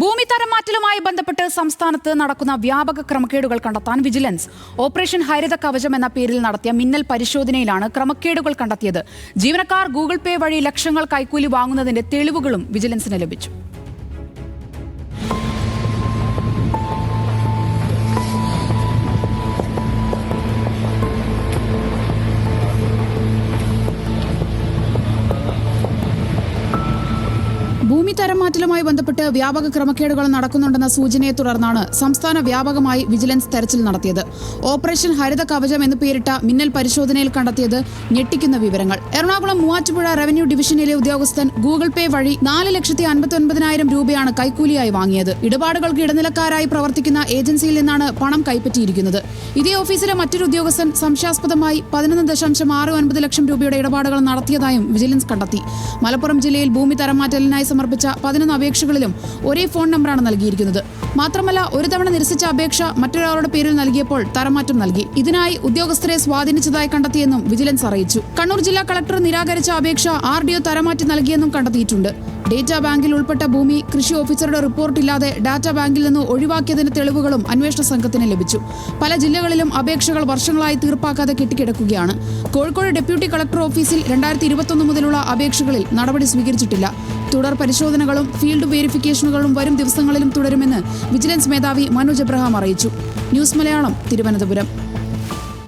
ഭൂമി തരംമാറ്റലുമായി ബന്ധപ്പെട്ട് സംസ്ഥാനത്ത് നടക്കുന്ന വ്യാപക ക്രമക്കേടുകൾ കണ്ടെത്താൻ വിജിലൻസ് ഓപ്പറേഷൻ ഹരിത കവചം എന്ന പേരിൽ നടത്തിയ മിന്നൽ പരിശോധനയിലാണ് ക്രമക്കേടുകൾ കണ്ടെത്തിയത്. ജീവനക്കാർ ഗൂഗിൾ പേ വഴി ലക്ഷങ്ങൾ കൈക്കൂലി വാങ്ങുന്നതിന്റെ തെളിവുകളും വിജിലൻസിന് ലഭിച്ചു. ഭൂമി തരംമാറ്റലുമായി ബന്ധപ്പെട്ട് വ്യാപക ക്രമക്കേടുകൾ നടക്കുന്നുണ്ടെന്ന സൂചനയെ തുടർന്നാണ് സംസ്ഥാന വ്യാപകമായി വിജിലൻസ് തെരച്ചിൽ നടത്തിയത്. ഓപ്പറേഷൻ ഹരിത കവചം എന്ന് പേരിട്ട മിന്നൽ പരിശോധനയിൽ കണ്ടെത്തിയത് ഞെട്ടിക്കുന്ന വിവരങ്ങൾ. എറണാകുളം മൂവാറ്റുപുഴ റവന്യൂ ഡിവിഷനിലെ ഉദ്യോഗസ്ഥൻ ഗൂഗിൾ പേ വഴി നാല് ലക്ഷത്തി അൻപത്തി ഒൻപതിനായിരം രൂപയാണ് കൈക്കൂലിയായി വാങ്ങിയത്. ഇടപാടുകൾക്ക് ഇടനിലക്കാരായി പ്രവർത്തിക്കുന്ന ഏജൻസിയിൽ നിന്നാണ് പണം കൈപ്പറ്റിയിരിക്കുന്നത്. ഇതേ ഓഫീസിലെ മറ്റൊരു ഉദ്യോഗസ്ഥൻ സംശയാസ്പദമായി പതിനൊന്ന് ദശാംശം ആറ് ഒൻപത് ലക്ഷം രൂപയുടെ ഇടപാടുകൾ നടത്തിയതായും വിജിലൻസ് കണ്ടെത്തി. മലപ്പുറം ജില്ലയിൽ ഭൂമി തരം മാറ്റലിനായി സമർപ്പിച്ച പതിനൊന്ന് അപേക്ഷകളിലും ഒരേ ഫോൺ നമ്പറാണ് നൽകിയിരിക്കുന്നത്. മാത്രമല്ല ഒരു തവണ നിരസിച്ച അപേക്ഷ മറ്റൊരാളുടെ പേരിൽ നൽകിയപ്പോൾ തരമാറ്റം നൽകി. ഇതിനായി ഉദ്യോഗസ്ഥരെ സ്വാധീനിച്ചതായി കണ്ടെത്തിയെന്നും വിജിലൻസ് അറിയിച്ചു. കണ്ണൂർ ജില്ലാ കളക്ടർ നിരാകരിച്ച അപേക്ഷ ആർ ഡി ഒ തരമാറ്റി നൽകിയെന്നും കണ്ടെത്തിയിട്ടുണ്ട്. ഡേറ്റാ ബാങ്കിൽ ഉൾപ്പെട്ട ഭൂമി കൃഷി ഓഫീസറുടെ റിപ്പോർട്ട് ഇല്ലാതെ ഡാറ്റാ ബാങ്കിൽ നിന്ന് ഒഴിവാക്കിയതിന്റെ തെളിവുകളും അന്വേഷണ സംഘത്തിന് ലഭിച്ചു. പല ജില്ലകളിലും അപേക്ഷകൾ വർഷങ്ങളായി തീർപ്പാക്കാതെ കെട്ടിക്കിടക്കുകയാണ്. കോഴിക്കോട് ഡെപ്യൂട്ടി കളക്ടർ ഓഫീസിൽ രണ്ടായിരത്തി ഇരുപത്തൊന്ന് മുതലുള്ള അപേക്ഷകളിൽ നടപടി സ്വീകരിച്ചിട്ടില്ല. തുടർ പരിശോധനകളും ഫീൽഡ് വെരിഫിക്കേഷനുകളും വരും ദിവസങ്ങളിലും തുടരുമെന്ന് വിജിലൻസ് മേധാവി മനോജ് എബ്രഹാം അറിയിച്ചു. ന്യൂസ് മലയാളം തിരുവനന്തപുരം.